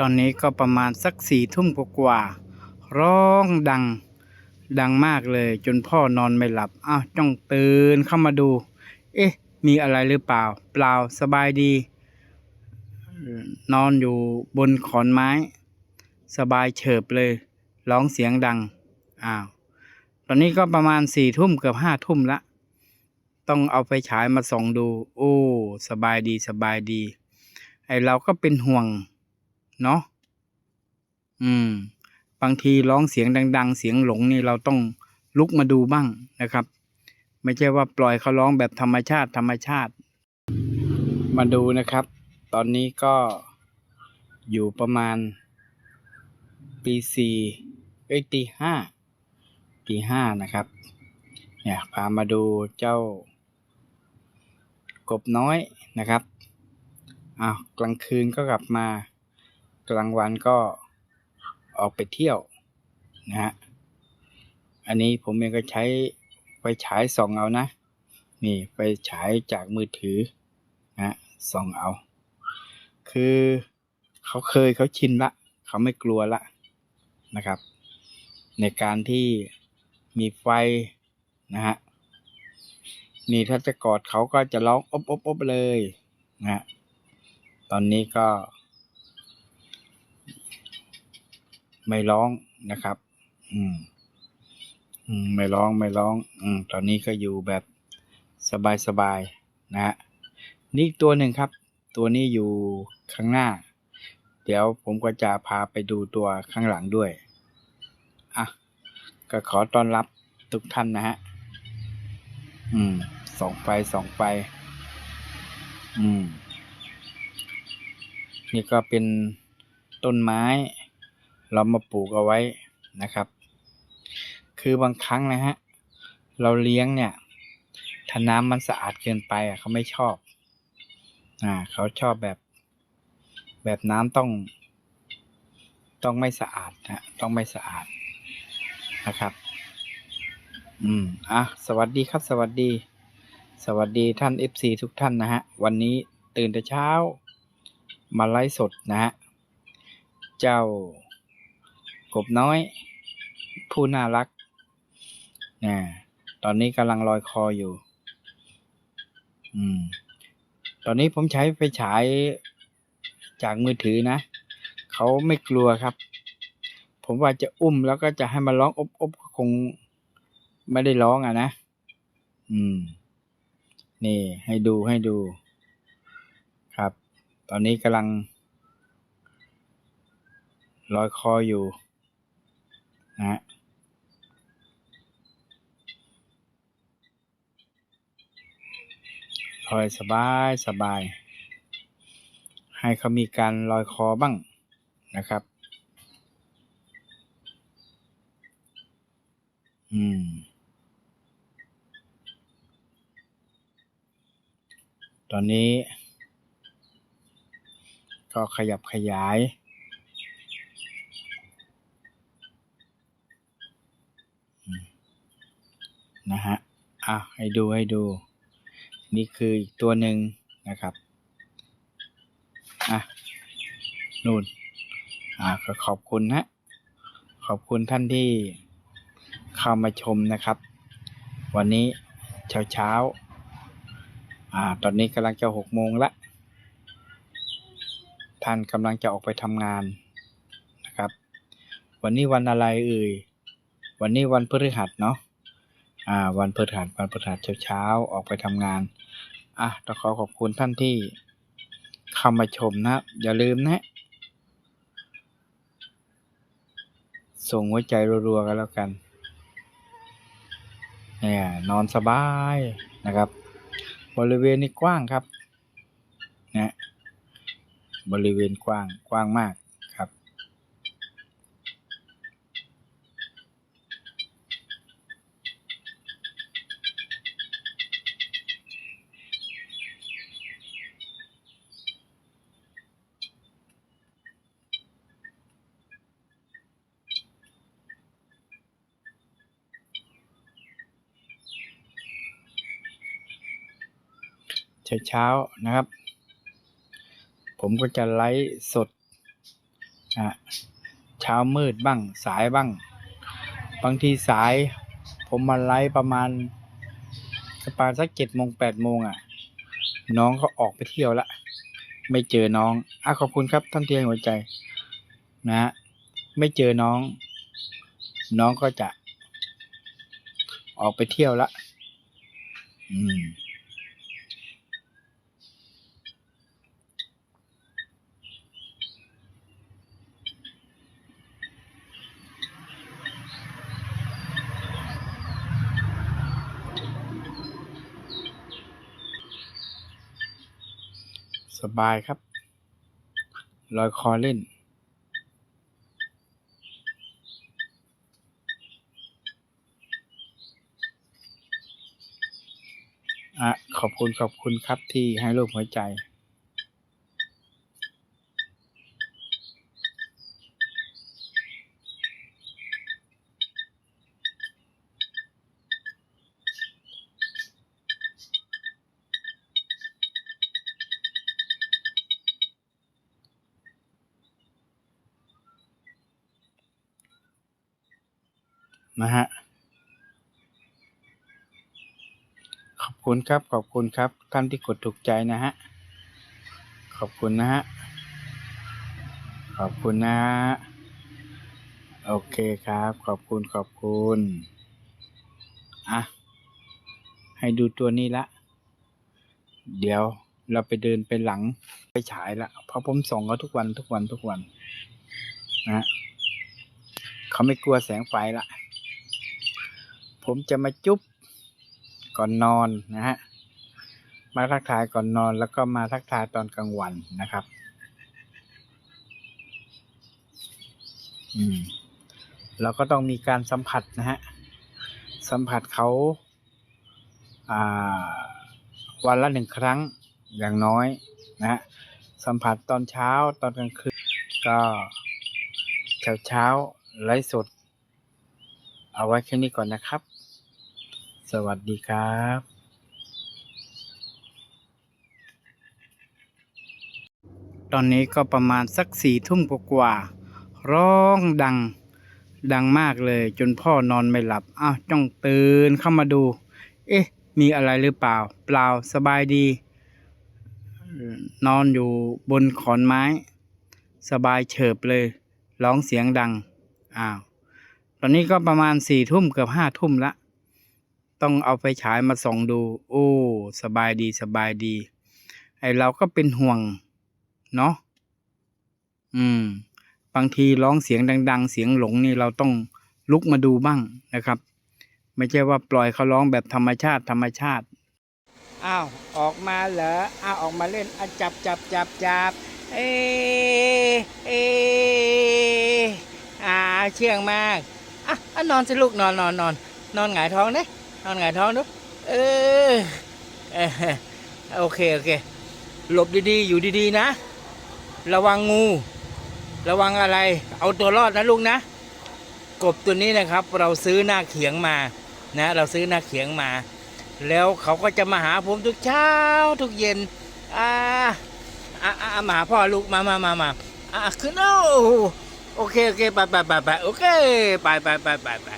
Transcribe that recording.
ตอนนี้ก็ประมาณสักสี่ทุ่มกว่าๆร้องดังดังมากเลย จนพ่อนอนไม่หลับ อ้าวจ้องตื่นเข้ามาดู เอ๊ะ มีอะไรหรือเปล่า เปล่าสบายดี นอนอยู่บนขอนไม้ สบายเฉิบเลย ร้องเสียงดัง อ้าว ตอนนี้ก็ประมาณสี่ทุ่มเกือบห้าทุ่มละ ต้องเอาไฟฉายมาส่องดู โอ้ สบายดีสบายดี ไอเราก็เป็นห่วง เนาะอืม บางทีร้องเสียงดัง ๆ เสียงหลงนี่เราต้องลุกมาดูบ้างนะครับ ไม่ใช่ว่าปล่อยเขาร้องแบบธรรมชาติ ธรรมชาติ มาดูนะครับ ตอนนี้ก็อยู่ประมาณตีสี่เอ้ยตีห้าตีห้านะครับ เนี่ยพามาดูเจ้ากบน้อยนะครับอ้าวกลางคืนก็กลับมา กลางวันก็ออกไปเที่ยวนะฮะ อันนี้ผมเองก็ใช้ไฟฉายส่องเอานะ นี่ไฟฉายจากมือถือนะส่องเอา คือเขาเคยเขาชินละ เขาไม่กลัวละนะครับ ในการที่มีไฟนะฮะ นี่ถ้าจะกอดเขาก็จะร้องอบอบอบเลยนะฮะตอนนี้ก็ ไม่ร้องนะครับ อืม อืม ไม่ร้องไม่ร้อง อืม ตอนนี้ก็อยู่แบบสบายๆนะฮะนี่ตัวหนึ่งครับ ตัวนี้อยู่ข้างหน้า เดี๋ยวผมก็จะพาไปดูตัวข้างหลังด้วย อะ ก็ขอต้อนรับทุกท่านนะฮะ อืมส่องไฟส่องไฟอืม นี่ก็เป็นต้นไม้ เรามาปลูกเอาไว้นะครับ คือบางครั้งนะฮะ เราเลี้ยงเนี่ย ถ้าน้ำมันสะอาดเกินไปอะเขาไม่ชอบ อ่า เขาชอบแบบ แบบน้ำต้อง ต้องไม่สะอาดนะต้องไม่สะอาดนะครับ อืม อะ สวัสดีครับ สวัสดี สวัสดีท่าน FC ทุกท่านนะฮะ วันนี้ตื่นแต่เช้า มาไลฟ์สดนะฮะ เจ้า กบน้อย ผู้น่ารักนะตอนนี้กำลังลอยคออยู่ อืม ตอนนี้ผมใช้ไฟฉายจากมือถือนะเขาไม่กลัวครับ ผมว่าจะอุ้มแล้วก็จะให้มันร้องอบอบก็คงไม่ได้ร้องอะนะ อืม นี่ให้ดูให้ดู ครับ ตอนนี้กำลังลอยคออยู่ นะฮะลอยสบายสบาย ให้เขามีการลอยคอบ้างนะครับ อืม ตอนนี้ ก็ขยับขยาย นะฮะอะให้ดูให้ดู นี่คืออีกตัวหนึ่งนะครับอะนู่นอะก็ขอบคุณนะ ขอบคุณท่านที่เข้ามาชมนะครับ วันนี้เช้าเช้าอ่า ตอนนี้กำลังจะหกโมงละท่านกำลังจะออกไปทำงานนะครับ วันนี้วันอะไรเอ่ย วันนี้วันพฤหัสเนาะ อ่า วันพฤหัสวันพฤหัสเช้าๆออกไปทำงาน อะต้องขอขอบคุณท่านที่เข้ามาชมนะ อย่าลืมนะ ส่งหัวใจรัวๆกันแล้วกัน เนี่ยนอนสบายนะครับ บริเวณนี้กว้างครับ นะ บริเวณกว้างกว้างมากครับ เช้าๆนะครับ ผมก็จะไลฟ์สดอะเช้ามืดบ้างสายบ้าง บางทีสาย ผมมาไลฟ์ประมาณประมาณสักเจ็ดโมงแปดโมงอะ น้องเขาออกไปเที่ยวละไม่เจอน้องอะขอบคุณครับท่านเทียนหัวใจ นะฮะไม่เจอน้อง น้องก็จะ ออกไปเที่ยวละ อืม สบายครับ ลอยคอเล่น อะ ขอบคุณขอบคุณครับที่ให้รูปหัวใจ นะฮะ ขอบคุณครับ ขอบคุณครับ ท่านที่กดถูกใจนะฮะ ขอบคุณนะฮะ ขอบคุณนะฮะ โอเคครับ ขอบคุณ ขอบคุณ อะ ให้ดูตัวนี้ละ เดี๋ยวเราไปเดินไปหลังไปฉายละเพราะผมส่องเขาทุกวันทุกวันทุกวันนะฮะเขาไม่กลัวแสงไฟละ ผมจะมาจุ๊บก่อนนอนนะฮะ มาทักทายก่อนนอนแล้วก็มาทักทายตอนกลางวันนะครับ อืม เราก็ต้องมีการสัมผัสนะฮะ สัมผัสเขาอ่า วันละหนึ่งครั้งอย่างน้อยนะฮะ สัมผัสตอนเช้าตอนกลางคืนก็เช้าเช้าไลฟ์สดเอาไว้แค่นี้ก่อนนะครับ สวัสดีครับตอนนี้ก็ประมาณสักสี่ทุ่มกว่าร้องดังดังมากเลย จนพ่อนอนไม่หลับ อ้าวจ้องตื่นเข้ามาดู เอ๊ะ มีอะไรหรือเปล่า เปล่าสบายดี นอนอยู่บนขอนไม้ สบายเฉิบเลย ร้องเสียงดัง อ้าว ตอนนี้ก็ประมาณสี่ทุ่มเกือบห้าทุ่มละ ต้องเอาไฟฉายมาส่องดู โอ้ สบายดีสบายดี ไอเราก็เป็นห่วง เนาะอืม บางทีร้องเสียงดัง ๆ เสียงหลงนี่เราต้องลุกมาดูบ้างนะครับ ไม่ใช่ว่าปล่อยเขาร้องแบบธรรมชาติ ธรรมชาติอ้าวออกมาเหรออ้าวออกมาเล่นอจับจับจับจับเอเออ่าเชื่องมากอะอะนอนสิลูกนอนนอนนอนนอนหงายท้องเด้ นอนหงายท้องดูเออเออโอเคโอเคหลบดีๆ อยู่ดีๆนะ ระวังงู ระวังอะไร เอาตัวรอดนะลูกนะ กบตัวนี้นะครับ เราซื้อหน้าเขียงมานะ เราซื้อหน้าเขียงมา แล้วเขาก็จะมาหาผมทุกเช้าทุกเย็นอ่าอ่าอ่ามาพ่อลูกมามามามาอ่าขึ้นเอาโอเคโอเคไปไปไปไปโอเคไปไปไปไปไป